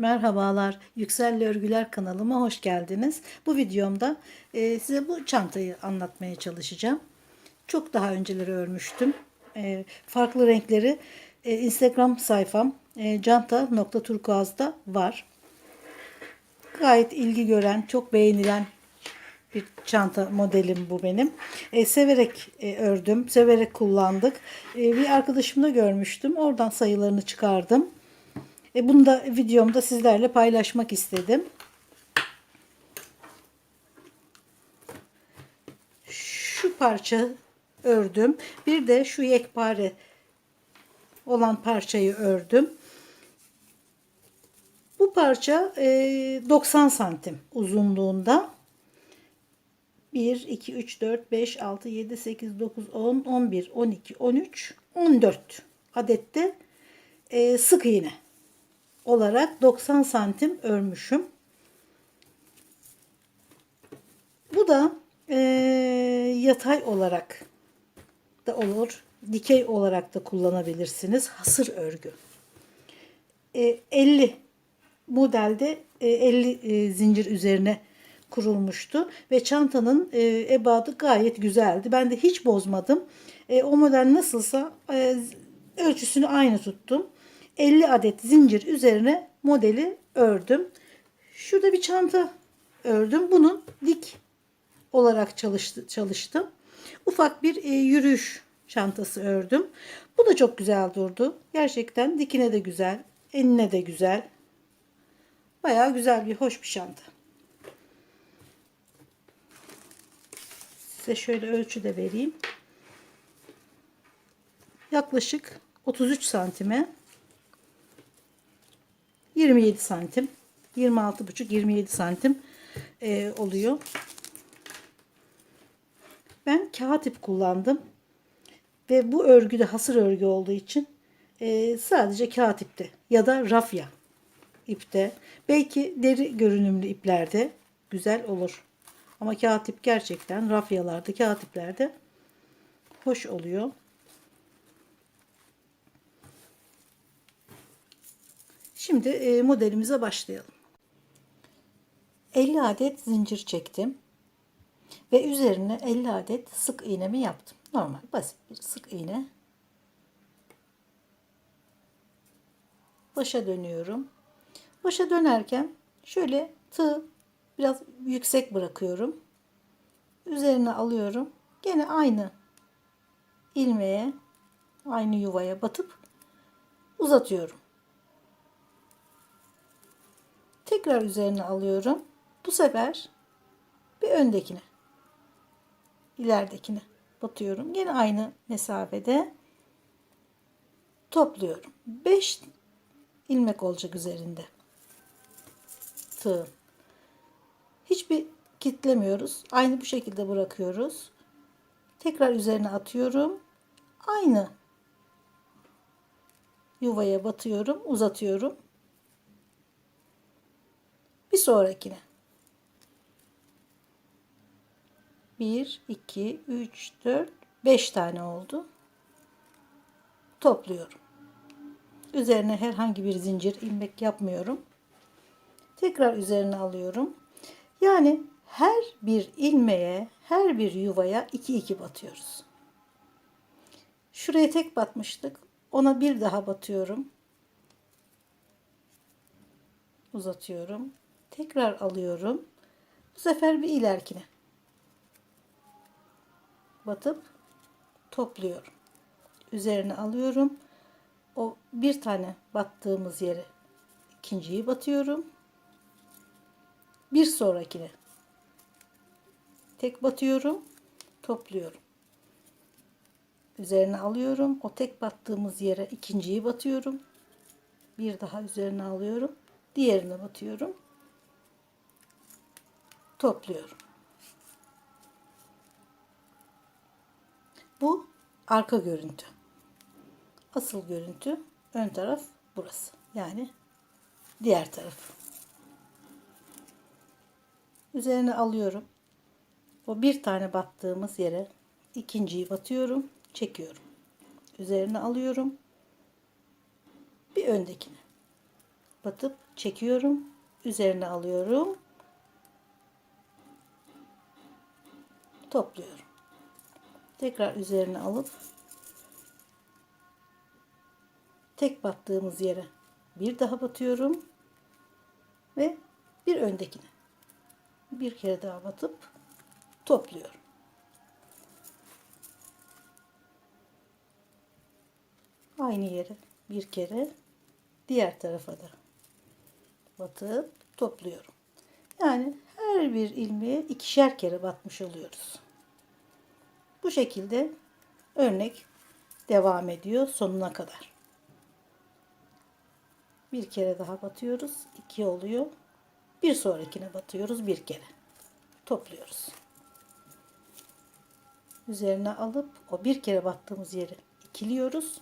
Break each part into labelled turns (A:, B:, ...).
A: Merhabalar, Yükselli Örgüler kanalıma hoş geldiniz. Bu videomda e, size bu çantayı anlatmaya çalışacağım. Çok daha önceleri örmüştüm. E, farklı renkleri e, Instagram sayfam e, canta.turkuaz'da var. Gayet ilgi gören, çok beğenilen bir çanta modelim bu benim. E, severek e, ördüm, severek kullandık. E, bir arkadaşımda görmüştüm. Oradan sayılarını çıkardım. E, bunu da videomda sizlerle paylaşmak istedim. Şu parça ördüm. Bir de şu yekpare olan parçayı ördüm. Bu parça e, 90 santim uzunluğunda. 1, 2, 3, 4, 5, 6, 7, 8, 9, 10, 11, 12, 13, 14 adette e, sık iğne olarak 90 santim örmüşüm. Bu da e, yatay olarak da olur. Dikey olarak da kullanabilirsiniz. Hasır örgü. E, 50 modelde e, 50 e, zincir üzerine kurulmuştu ve çantanın e, ebadı gayet güzeldi. Ben de hiç bozmadım. E, o model nasılsa e, ölçüsünü aynı tuttum. 50 adet zincir üzerine modeli ördüm. Şurada bir çanta ördüm. Bunun dik olarak çalıştı, çalıştım. Ufak bir e, yürüyüş çantası ördüm. Bu da çok güzel durdu. Gerçekten dikine de güzel, enine de güzel. Bayağı güzel bir hoş bir çanta. Size şöyle ölçü de vereyim. Yaklaşık 33 santime 27 santim 26,5 27 santim e, oluyor. Ben kağıt ip kullandım. Ve bu örgü de hasır örgü olduğu için e, sadece kağıt ipte ya da rafya ipte. Belki deri görünümlü iplerde güzel olur. Ama kağıt ip gerçekten rafyalarda, kağıt iplerde hoş oluyor. Şimdi e, modelimize başlayalım. 50 adet zincir çektim. Ve üzerine 50 adet sık iğnemi yaptım. Normal basit bir sık iğne. Başa dönüyorum. Başa dönerken şöyle tığ biraz yüksek bırakıyorum. Üzerine alıyorum. Gene aynı ilmeğe, aynı yuvaya batıp uzatıyorum. Tekrar üzerine alıyorum. Bu sefer bir öndekine, ileridekine batıyorum. Yine aynı mesafede topluyorum. 5 ilmek olacak üzerinde. Tığ. Hiçbir kitlemiyoruz. Aynı bu şekilde bırakıyoruz. Tekrar üzerine atıyorum. Aynı yuvaya batıyorum, uzatıyorum. Bir sonrakine. 1, 2, 3, 4, 5 tane oldu. Topluyorum. Üzerine herhangi bir zincir ilmek yapmıyorum. Tekrar üzerine alıyorum. Yani her bir ilmeğe, her bir yuvaya 2 2 batıyoruz. Şuraya tek batmıştık. Ona bir daha batıyorum. Uzatıyorum. Tekrar alıyorum. Bu sefer bir ilerkine. Batıp topluyorum. Üzerine alıyorum. O bir tane battığımız yere ikinciyi batıyorum. Bir sonrakine tek batıyorum, topluyorum. Üzerine alıyorum. O tek battığımız yere ikinciyi batıyorum. Bir daha üzerine alıyorum. Diğerine batıyorum topluyorum. Bu arka görüntü. Asıl görüntü ön taraf burası. Yani diğer taraf. Üzerine alıyorum. O bir tane battığımız yere ikinciyi batıyorum, çekiyorum. Üzerine alıyorum. Bir öndekine. batıp çekiyorum. Üzerine alıyorum. Topluyorum. Tekrar üzerine alıp tek battığımız yere bir daha batıyorum ve bir öndekine bir kere daha batıp topluyorum. Aynı yere bir kere diğer tarafa da batıp topluyorum. Yani her bir ilmeğe ikişer kere batmış oluyoruz. Bu şekilde örnek devam ediyor sonuna kadar. Bir kere daha batıyoruz. iki oluyor. Bir sonrakine batıyoruz bir kere. Topluyoruz. Üzerine alıp o bir kere battığımız yeri ikiliyoruz.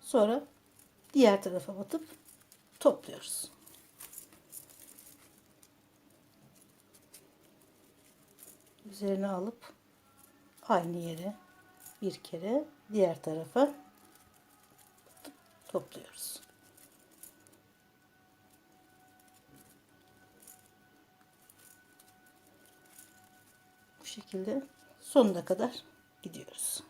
A: Sonra diğer tarafa batıp topluyoruz. Üzerine alıp aynı yere bir kere diğer tarafa topluyoruz. Bu şekilde sonuna kadar gidiyoruz.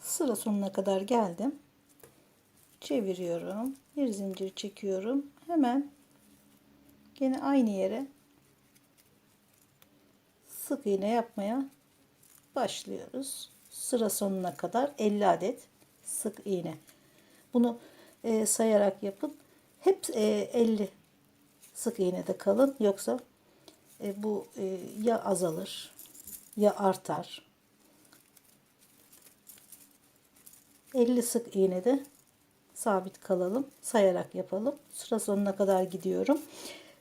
A: Sıra sonuna kadar geldim. Çeviriyorum. Bir zincir çekiyorum. Hemen gene aynı yere sık iğne yapmaya başlıyoruz. Sıra sonuna kadar 50 adet sık iğne. Bunu e, sayarak yapın. Hep e, 50 sık iğne de kalın. Yoksa e, bu e, ya azalır ya artar. 50 sık iğne de sabit kalalım. Sayarak yapalım. Sıra sonuna kadar gidiyorum.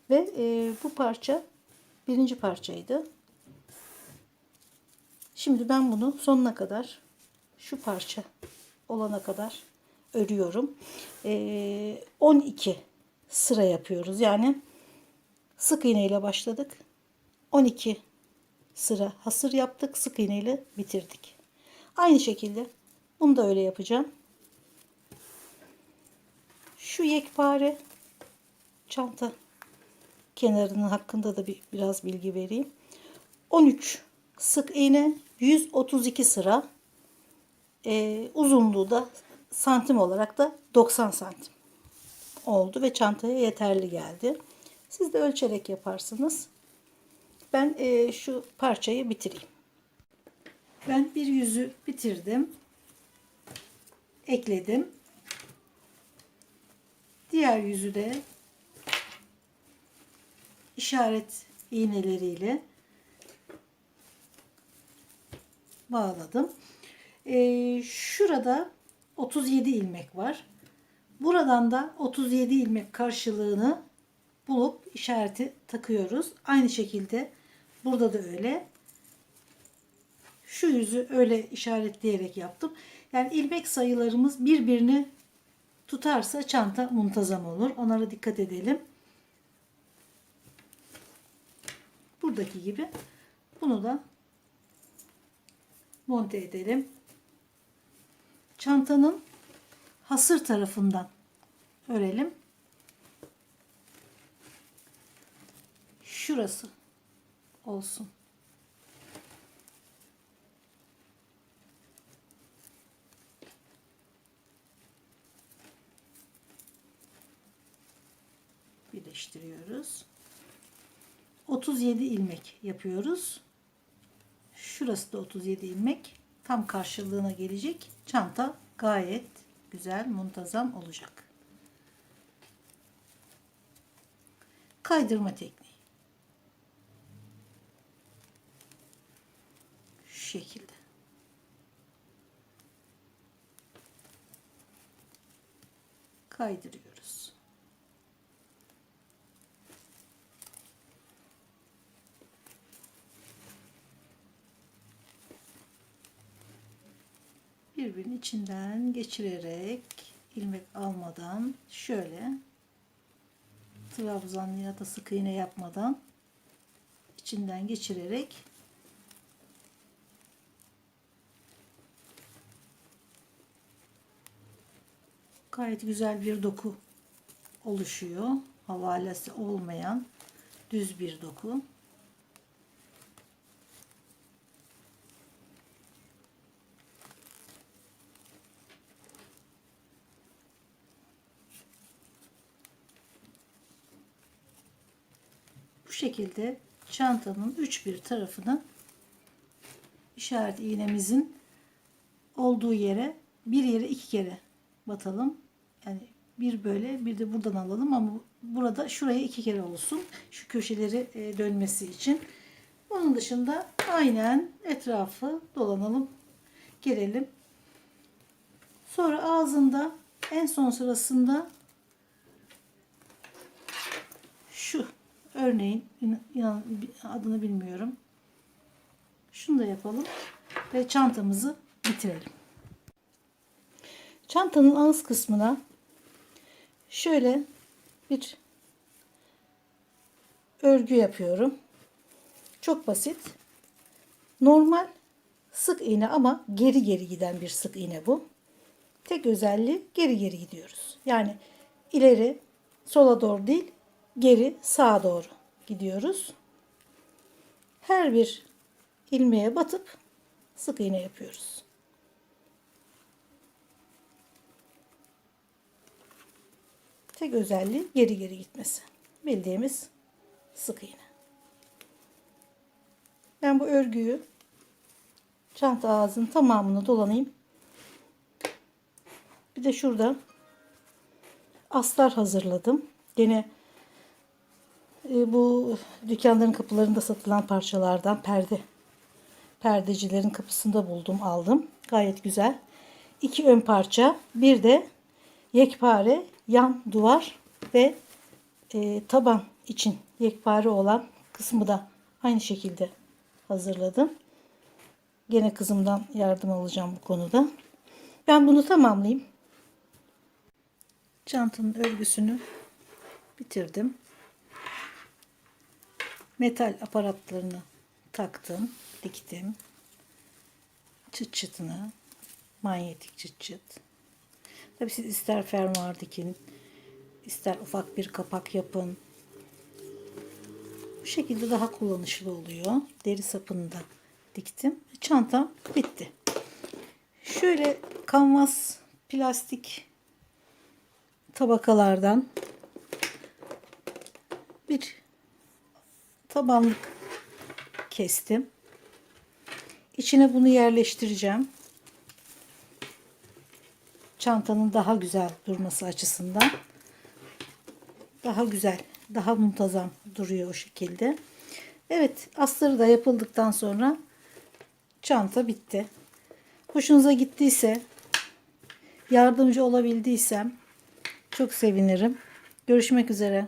A: Ve e, bu parça birinci parçaydı. Şimdi ben bunu sonuna kadar şu parça olana kadar örüyorum. E, 12 sıra yapıyoruz. Yani sık iğne ile başladık. 12 sıra hasır yaptık. Sık iğne ile bitirdik. Aynı şekilde bunu da öyle yapacağım. Şu yekpare çanta kenarının hakkında da bir, biraz bilgi vereyim. 13 sık iğne 132 sıra e, uzunluğu da santim olarak da 90 santim oldu ve çantaya yeterli geldi. Siz de ölçerek yaparsınız. Ben e, şu parçayı bitireyim. Ben bir yüzü bitirdim. Ekledim. Diğer yüzü de işaret iğneleriyle bağladım. Ee, şurada 37 ilmek var. Buradan da 37 ilmek karşılığını bulup işareti takıyoruz. Aynı şekilde burada da öyle. Şu yüzü öyle işaretleyerek yaptım. Yani ilmek sayılarımız birbirini tutarsa çanta muntazam olur. Onlara dikkat edelim. Buradaki gibi bunu da monte edelim. Çantanın hasır tarafından örelim. Şurası olsun. birleştiriyoruz. 37 ilmek yapıyoruz. Şurası da 37 ilmek. Tam karşılığına gelecek. Çanta gayet güzel, muntazam olacak. Kaydırma tekniği. Şu şekilde. Kaydırıyoruz. Birbirinin içinden geçirerek ilmek almadan şöyle trabzan ya da sık iğne yapmadan içinden geçirerek Gayet güzel bir doku oluşuyor. Havalesi olmayan düz bir doku. Şekilde çantanın üç bir tarafını işaret iğnemizin olduğu yere bir yere iki kere batalım. Yani bir böyle bir de buradan alalım ama burada şuraya iki kere olsun. Şu köşeleri e, dönmesi için. Onun dışında aynen etrafı dolanalım. Gelelim. Sonra ağzında en son sırasında şu örneğin adını bilmiyorum. Şunu da yapalım ve çantamızı bitirelim. Çantanın ağız kısmına şöyle bir örgü yapıyorum. Çok basit. Normal sık iğne ama geri geri giden bir sık iğne bu. Tek özelliği geri geri gidiyoruz. Yani ileri sola doğru değil, geri sağa doğru gidiyoruz. Her bir ilmeğe batıp sık iğne yapıyoruz. Tek özelliği geri geri gitmesi. Bildiğimiz sık iğne. Ben bu örgüyü çanta ağzının tamamını dolanayım. Bir de şurada astar hazırladım. Gene e, bu dükkanların kapılarında satılan parçalardan perde perdecilerin kapısında buldum aldım. Gayet güzel. İki ön parça bir de yekpare yan duvar ve e, taban için yekpare olan kısmı da aynı şekilde hazırladım. Gene kızımdan yardım alacağım bu konuda. Ben bunu tamamlayayım. Çantanın örgüsünü bitirdim. Metal aparatlarını taktım, diktim. Çıt çıtını, manyetik çıt çıt. Tabii siz ister fermuar dikin, ister ufak bir kapak yapın. Bu şekilde daha kullanışlı oluyor. Deri sapını da diktim. Çantam bitti. Şöyle kanvas plastik tabakalardan bir tabanlık kestim. İçine bunu yerleştireceğim. Çantanın daha güzel durması açısından. Daha güzel, daha muntazam duruyor o şekilde. Evet, astarı da yapıldıktan sonra çanta bitti. Hoşunuza gittiyse, yardımcı olabildiysem çok sevinirim. Görüşmek üzere.